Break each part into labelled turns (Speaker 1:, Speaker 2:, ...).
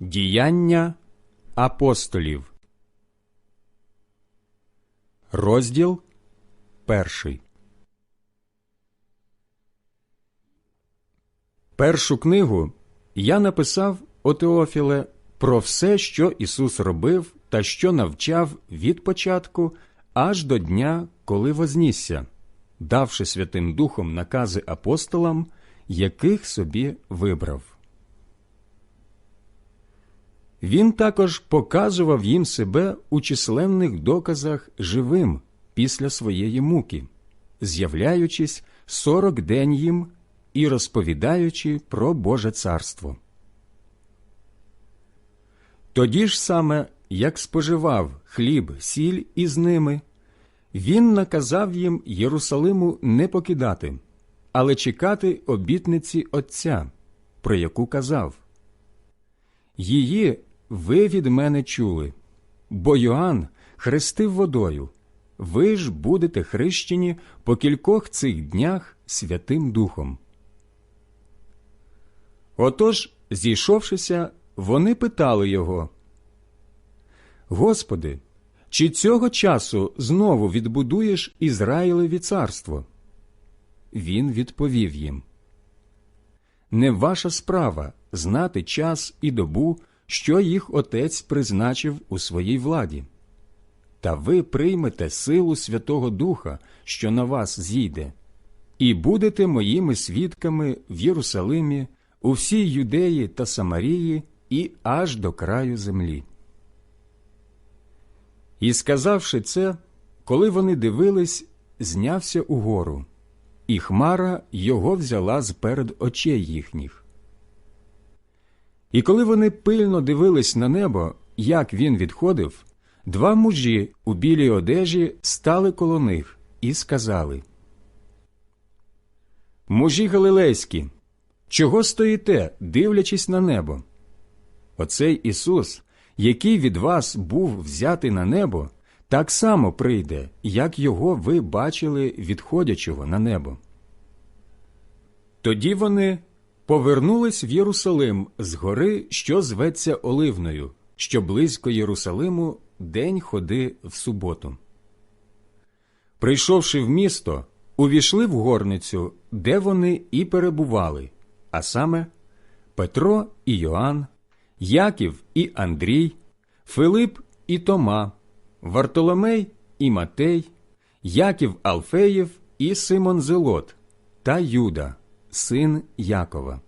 Speaker 1: Діяння апостолів. Розділ перший. Першу книгу я написав о Теофіле про все, що Ісус робив та що навчав від початку аж до дня, коли вознісся, давши Святим Духом накази апостолам, яких собі вибрав. Він також показував їм себе у численних доказах живим після своєї муки, з'являючись сорок день їм і розповідаючи про Боже царство. Тоді ж саме, як споживав хліб, сіль із ними, він наказав їм Єрусалиму не покидати, але чекати обітниці Отця, про яку казав. Її ви від мене чули, бо Йоанн хрестив водою, ви ж будете хрещені по кількох цих днях Святим Духом. Отож, зійшовшися, вони питали його, Господи, чи цього часу знову відбудуєш Ізраїлеві царство? Він відповів їм Не ваша справа знати час і добу, що їх отець призначив у своїй владі. Та ви приймете силу Святого Духа, що на вас зійде, і будете моїми свідками в Єрусалимі, у всій Юдеї та Самарії і аж до краю землі. І сказавши це, коли вони дивились, знявся угору, і хмара його взяла з перед очей їхніх. І коли вони пильно дивились на небо, як він відходив, два мужі у білій одежі стали коло них і сказали Мужі Галилейські, чого стоїте, дивлячись на небо? Оцей Ісус, який від вас був взятий на небо, так само прийде, як його ви бачили відходячого на небо. Тоді вони повернулись в Єрусалим з гори, що зветься Оливною, що близько Єрусалиму день ходи в суботу. Прийшовши в місто, увійшли в горницю, де вони і перебували, а саме Петро і Йоанн, Яків і Андрій, Филип і Тома, Вартоломей і Матей, Яків Алфеєв і Симон Зелот та Юда, син Якова.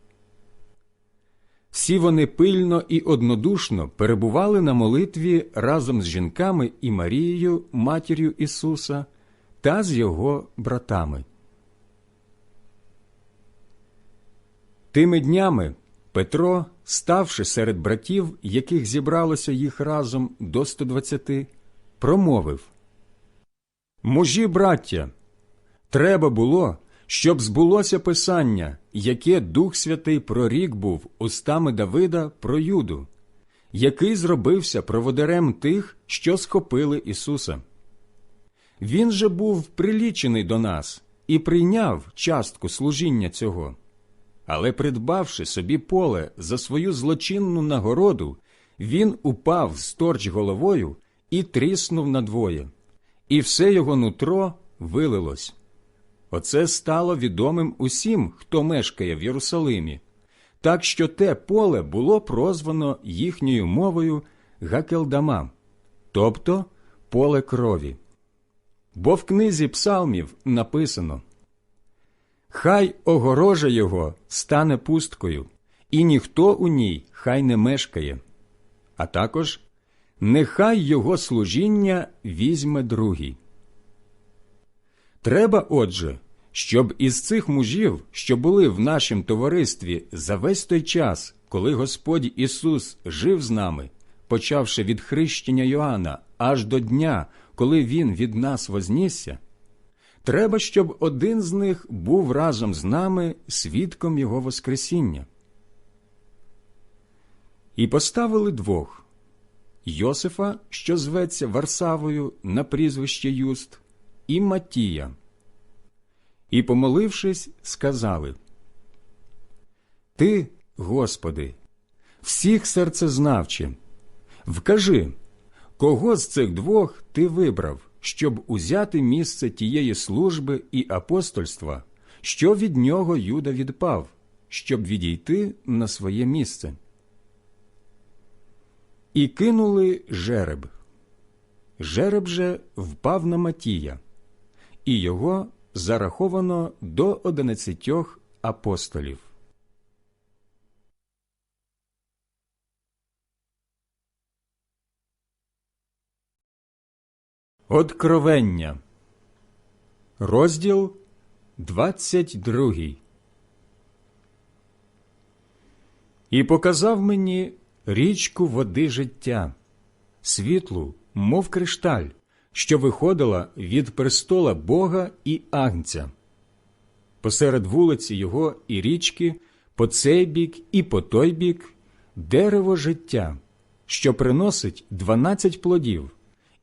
Speaker 1: Всі вони пильно і однодушно перебували на молитві разом з жінками і Марією, матір'ю Ісуса, та з його братами. Тими днями Петро, ставши серед братів, яких зібралося їх разом до 120, промовив Мужі, браття, треба було, щоб збулося Писання, яке Дух Святий прорік був устами Давида про Юду, який зробився проводарем тих, що схопили Ісуса. Він же був прилічений до нас і прийняв частку служіння цього. Але, придбавши собі поле за свою злочинну нагороду, він упав сторч головою і тріснув надвоє, і все його нутро вилилось. Оце стало відомим усім, хто мешкає в Єрусалимі, так що те поле було прозвано їхньою мовою Гакелдама, тобто поле крові. Бо в книзі псалмів написано Хай огорожа його стане пусткою, і ніхто у ній хай не мешкає, а також нехай його служіння візьме другий. Треба, отже, щоб із цих мужів, що були в нашім товаристві за весь той час, коли Господь Ісус жив з нами, почавши від хрещення Йоанна аж до дня, коли Він від нас вознісся, треба, щоб один з них був разом з нами свідком Його Воскресіння. І поставили двох Йосифа, що зветься Варсавою на прізвище Юст, і Матія. І, помолившись, сказали Ти, Господи, всіх серцезнавче, вкажи, кого з цих двох ти вибрав, щоб узяти місце тієї служби і апостольства, що від нього Юда відпав, щоб відійти на своє місце. І кинули жереб. Жереб же впав на Матія, і його зараховано до одинадцятьох апостолів. Откровення. Розділ 22 І показав мені річку води життя, світлу, мов кришталь, що виходила від престола Бога і Агнця. Посеред вулиці його і річки, по цей бік і по той бік дерево життя, що приносить дванадцять плодів,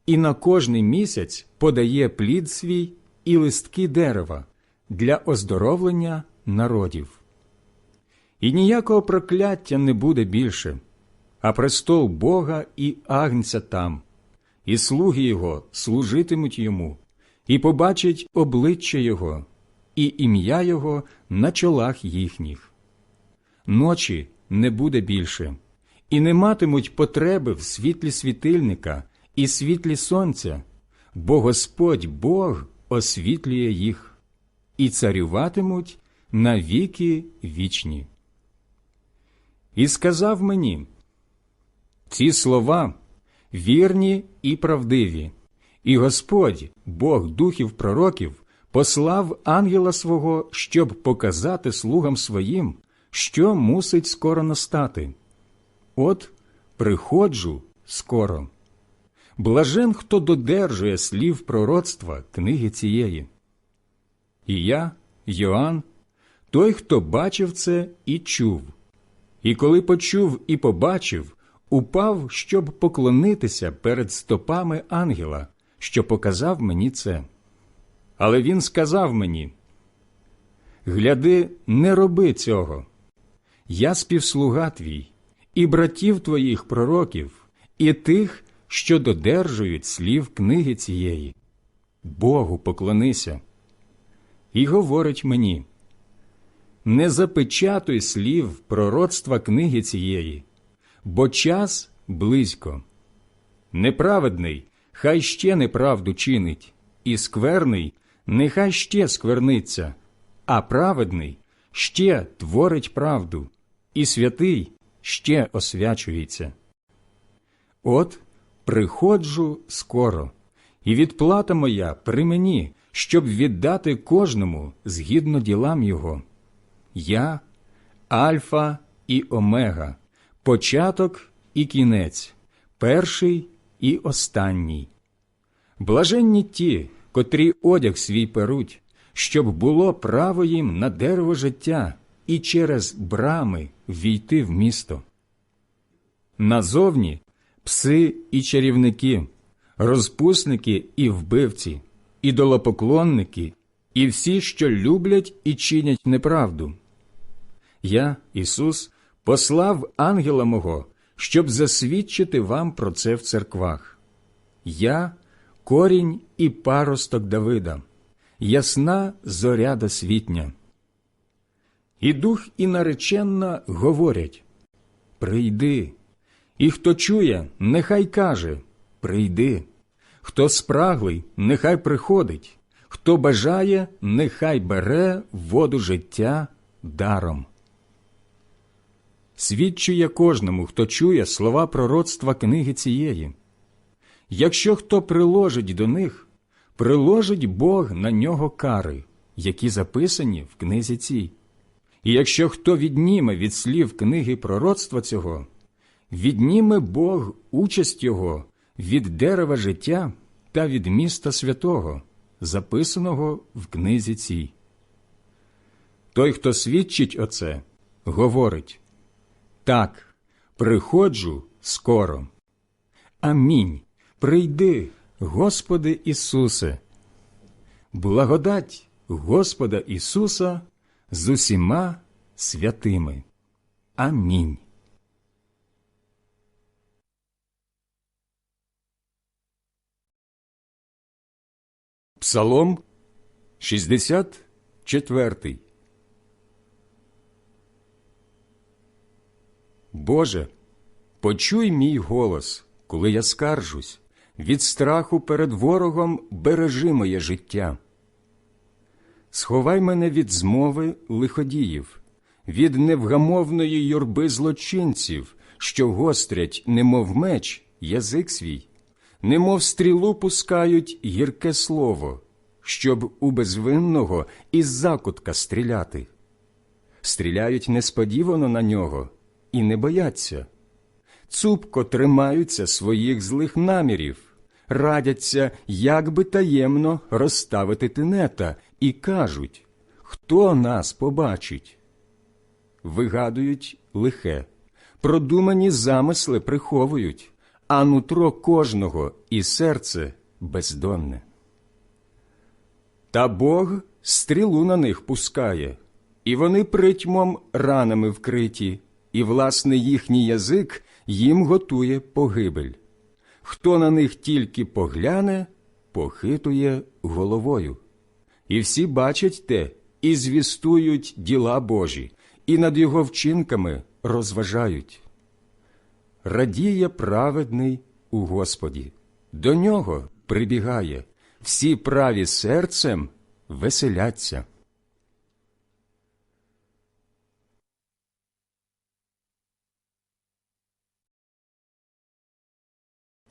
Speaker 1: і на кожний місяць подає плід свій і листки дерева для оздоровлення народів. І ніякого прокляття не буде більше, а престол Бога і Агнця там, і слуги Його служитимуть йому, і побачать обличчя Його, і ім'я Його на чолах їхніх. Ночі не буде більше, і не матимуть потреби в світлі світильника і світлі сонця, бо Господь Бог освітлює їх, і царюватимуть на віки вічні. І сказав мені, ці слова вірні і правдиві, і Господь, Бог духів пророків, послав ангела свого, щоб показати слугам своїм, що мусить скоро настати. От приходжу скоро. Блажен, хто додержує слів пророцтва книги цієї. І я, Йоанн, той, хто бачив це і чув. І коли почув і побачив, упав, щоб поклонитися перед стопами ангела, що показав мені це. Але він сказав мені: Гляди, не роби цього. Я співслуга твій, і братів твоїх пророків, і тих, що додержують слів книги цієї. Богу поклонися. І говорить мені не запечатуй слів пророцтва книги цієї, бо час близько. Неправедний хай ще неправду чинить, і скверний нехай ще скверниться, а праведний ще творить правду, і святий ще освячується. От приходжу скоро, і відплата моя при мені, щоб віддати кожному згідно ділам його. Я Альфа і Омега, початок і кінець, перший і останній. Блаженні ті, котрі одяг свій перуть, щоб було право їм на дерево життя і через брами війти в місто. Назовні пси і чарівники, розпусники і вбивці, ідолопоклонники і всі, що люблять і чинять неправду. Я, Ісус, послав ангела мого, щоб засвідчити вам про це в церквах. Я корінь і паросток Давида, ясна зоря досвітня. І дух, і нареченна говорять Прийди, і хто чує, нехай каже Прийди, хто спраглий, нехай приходить, хто бажає, нехай бере воду життя даром. Свідчує кожному, хто чує слова пророцтва книги цієї. Якщо хто приложить до них, приложить Бог на нього кари, які записані в книзі цій. І якщо хто відніме від слів книги пророцтва цього, відніме Бог участь його від дерева життя та від міста святого, записаного в книзі цій. Той, хто свідчить оце, говорить так, приходжу скоро. Амінь. Прийди, Господи Ісусе. Благодать Господа Ісуса з усіма святими. Амінь. Псалом 64 Боже, почуй мій голос, коли я скаржусь, від страху перед ворогом бережи моє життя. Сховай мене від змови лиходіїв, від невгамовної юрби злочинців, що гострять, немов меч, язик свій, немов стрілу пускають гірке слово, щоб у безвинного із закутка стріляти. Стріляють несподівано на нього і не бояться. Цупко тримаються своїх злих намірів, радяться, як би таємно розставити тинета, і кажуть, хто нас побачить. Вигадують лихе, продумані замисли приховують, а нутро кожного і серце бездонне. Та Бог стрілу на них пускає, і вони притьмом ранами вкриті, і, власне, їхній язик їм готує погибель. Хто на них тільки погляне, похитує головою. І всі бачать те, і звістують діла Божі, і над його вчинками розважають. Радіє праведний у Господі, до нього прибігає, всі праві серцем веселяться.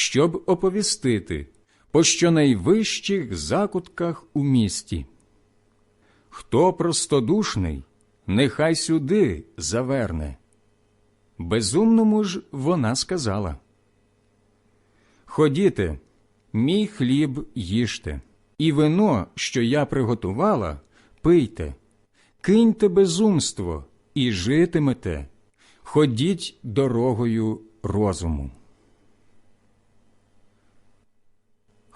Speaker 1: щоб оповістити по щонайвищих закутках у місті. Хто простодушний, нехай сюди заверне. Безумному ж вона сказала Ходіте, мій хліб їжте, і вино, що я приготувала, пийте, киньте безумство і житимете, ходіть дорогою розуму.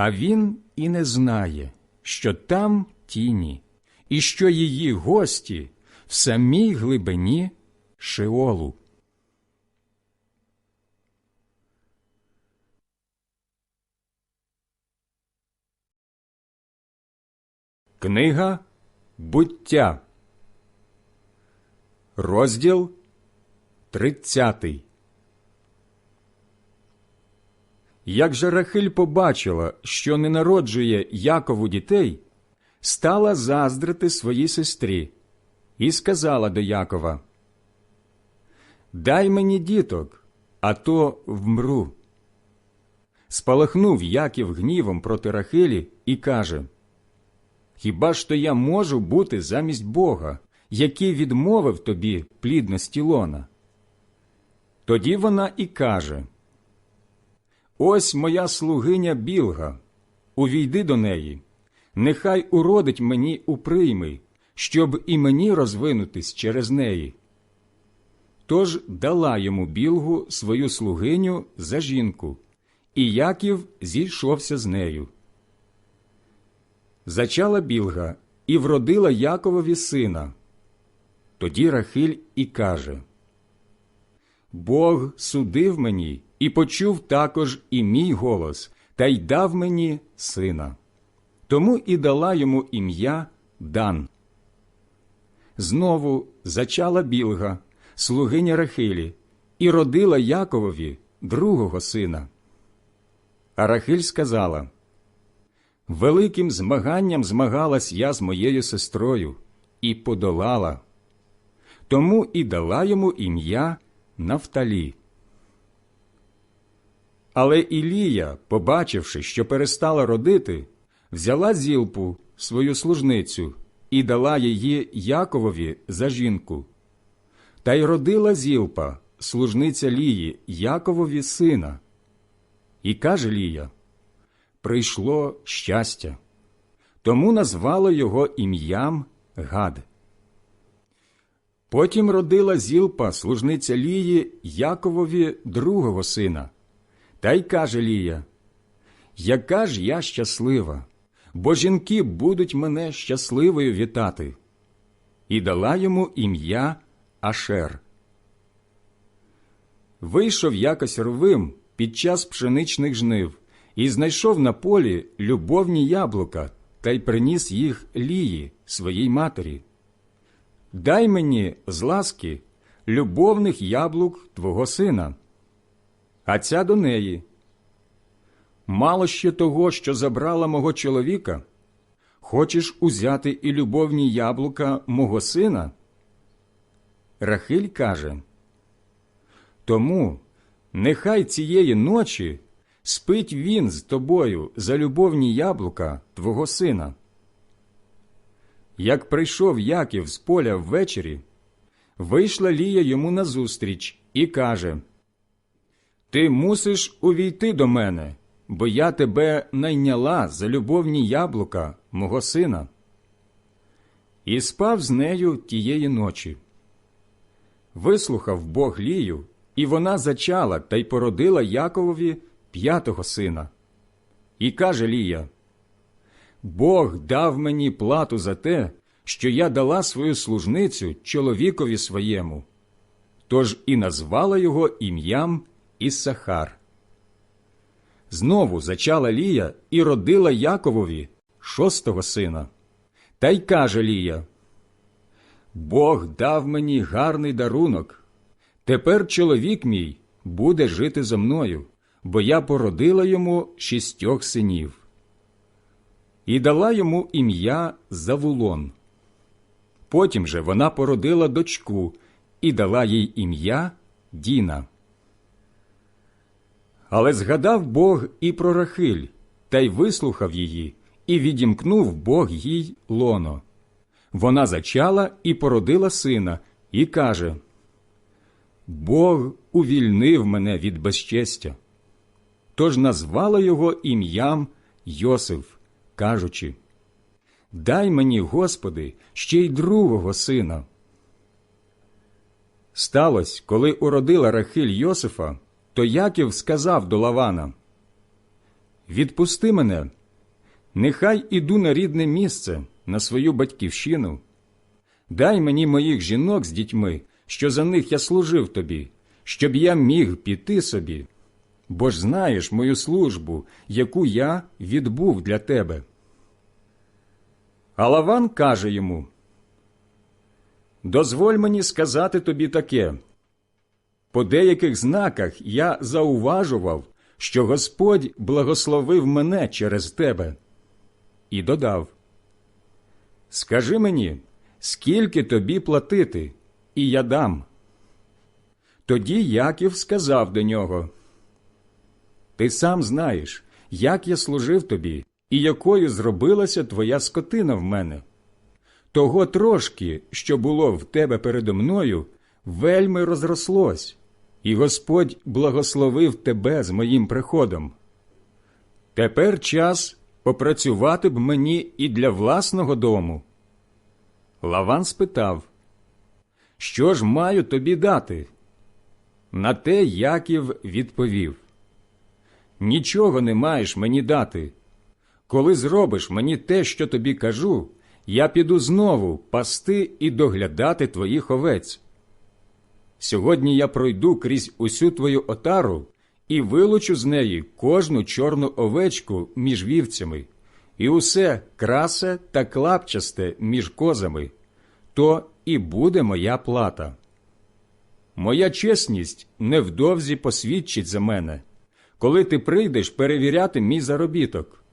Speaker 1: а він і не знає, що там тіні, і що її гості в самій глибині Шеолу. Книга буття, розділ тридцятий. Як же Рахиль побачила, що не народжує Якову дітей, стала заздрити своїй сестрі і сказала до Якова: Дай мені діток, а то вмру. спалахнув Яків гнівом проти Рахилі і каже Хіба ж то я можу бути замість Бога, який відмовив тобі плідності лона? Тоді вона і каже Ось моя слугиня Білга, увійди до неї, нехай уродить мені у прийми, щоб і мені розвинутись через неї. Тож дала йому білгу свою слугиню за жінку, і Яків зійшовся з нею. Зачала білга і вродила Яковові сина. Тоді Рахиль і каже Бог судив мені і почув також і мій голос, та й дав мені сина. Тому і дала йому ім'я Дан. Знову зачала білга, слугиня Рахилі, і родила Яковові другого сина. А Рахиль сказала Великим змаганням змагалась я з моєю сестрою і подолала. Тому і дала йому ім'я Нафталі. Але Ілія, побачивши, що перестала родити, взяла зілпу, свою служницю, і дала її Яковові за жінку. Та й родила зілпа, служниця Лії, Яковові сина. І каже Лія Прийшло щастя. Тому назвало його ім'ям Гад. Потім родила зілпа, служниця Лії, Яковові другого сина. Та й каже Лія Яка ж я щаслива, бо жінки будуть мене щасливою вітати. І дала йому ім'я Ашер. Вийшов якось рвим під час пшеничних жнив і знайшов на полі любовні яблука та й приніс їх Лії, своїй матері. Дай мені з ласки любовних яблук твого сина, а ця до неї. Мало ще того, що забрала мого чоловіка, хочеш узяти і любовні яблука мого сина? Рахиль каже Тому нехай цієї ночі спить він з тобою за любовні яблука твого сина. Як прийшов Яків з поля ввечері, вийшла Лія йому назустріч і каже Ти мусиш увійти до мене, бо я тебе найняла за любовні яблука мого сина. І спав з нею тієї ночі. Вислухав Бог Лію, і вона зачала та й породила Яковові п'ятого сина. І каже Лія Бог дав мені плату за те, що я дала свою служницю чоловікові своєму, тож і назвала його ім'ям Іссахар. Знову зачала Лія і родила Яковові шостого сина. Та й каже Лія Бог дав мені гарний дарунок. Тепер чоловік мій буде жити зо мною, бо я породила йому шістьох синів і дала йому ім'я Завулон. Потім же вона породила дочку і дала їй ім'я Діна. Але згадав Бог і про Рахиль, та й вислухав її, і відімкнув Бог їй лоно. Вона зачала і породила сина, і каже Бог увільнив мене від безчестя. Тож назвала його ім'ям Йосиф кажучи Дай мені, Господи, ще й другого сина. Сталось, коли уродила Рахиль Йосифа, то Яків сказав до Лавана Відпусти мене, нехай іду на рідне місце, на свою батьківщину. Дай мені моїх жінок з дітьми, що за них я служив тобі, щоб я міг піти собі бо ж знаєш мою службу, яку я відбув для тебе. А Лаван каже йому Дозволь мені сказати тобі таке. По деяких знаках я зауважував, що Господь благословив мене через тебе. І додав Скажи мені, скільки тобі платити, і я дам. Тоді Яків сказав до нього Ти сам знаєш, як я служив тобі і якою зробилася твоя скотина в мене. Того трошки, що було в тебе передо мною, вельми розрослось, і Господь благословив тебе з моїм приходом. Тепер час попрацювати б мені і для власного дому. Лаван спитав, Що ж маю тобі дати? На те Яків відповів Нічого не маєш мені дати. Коли зробиш мені те, що тобі кажу, я піду знову пасти і доглядати твоїх овець. Сьогодні я пройду крізь усю твою отару і вилучу з неї кожну чорну овечку між вівцями, і усе красе та клапчасте між козами, то і буде моя плата. Моя чесність невдовзі посвідчить за мене, коли ти прийдеш перевіряти мій заробіток.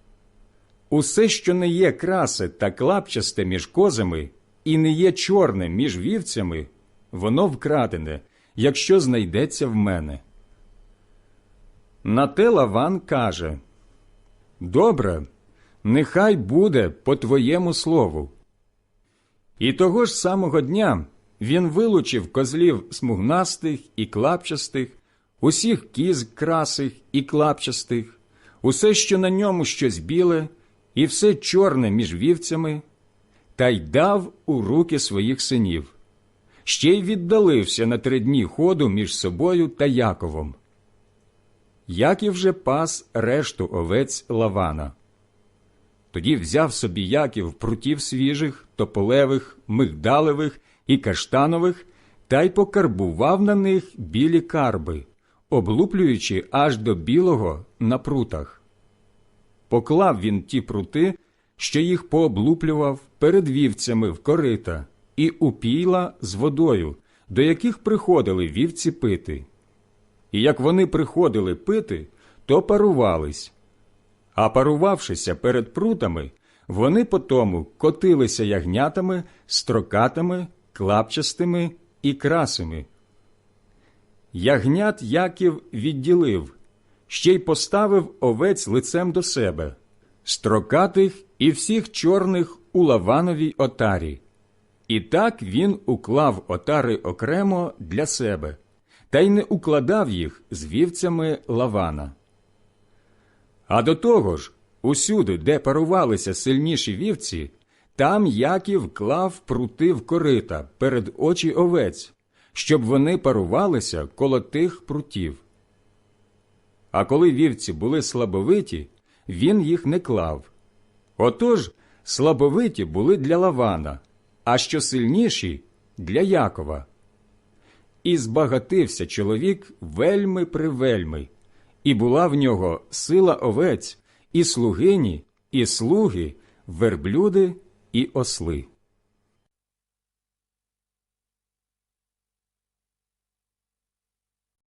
Speaker 1: Усе, що не є красе та клапчасте між козами, і не є чорне між вівцями, воно вкрадене, якщо знайдеться в мене. На те Лаван каже Добре, нехай буде по твоєму слову. І того ж самого дня він вилучив козлів смугнастих і клапчастих, усіх кіз красих і клапчастих, усе, що на ньому щось біле, і все чорне між вівцями, та й дав у руки своїх синів. Ще й віддалився на три дні ходу між собою та Яковом. Яків же пас решту овець Лавана. Тоді взяв собі Яків прутів свіжих, тополевих, мигдалевих і каштанових та й покарбував на них білі карби, облуплюючи аж до білого на прутах. Поклав він ті прути, що їх пооблуплював перед вівцями в корита і упійла з водою, до яких приходили вівці пити. І як вони приходили пити, то парувались. А парувавшися перед прутами, вони потому котилися ягнятами, строкатами, клапчастими і красими. Ягнят Яків відділив, ще й поставив овець лицем до себе, строкатих і всіх чорних у лавановій отарі. І так він уклав отари окремо для себе, та й не укладав їх з вівцями лавана. А до того ж, усюди, де парувалися сильніші вівці, там Яків клав прути в корита перед очі овець, щоб вони парувалися коло тих прутів. А коли вівці були слабовиті, він їх не клав. Отож, слабовиті були для Лавана, а що сильніші для Якова. І збагатився чоловік вельми привельми, і була в нього сила овець, і слугині, і слуги, верблюди і осли.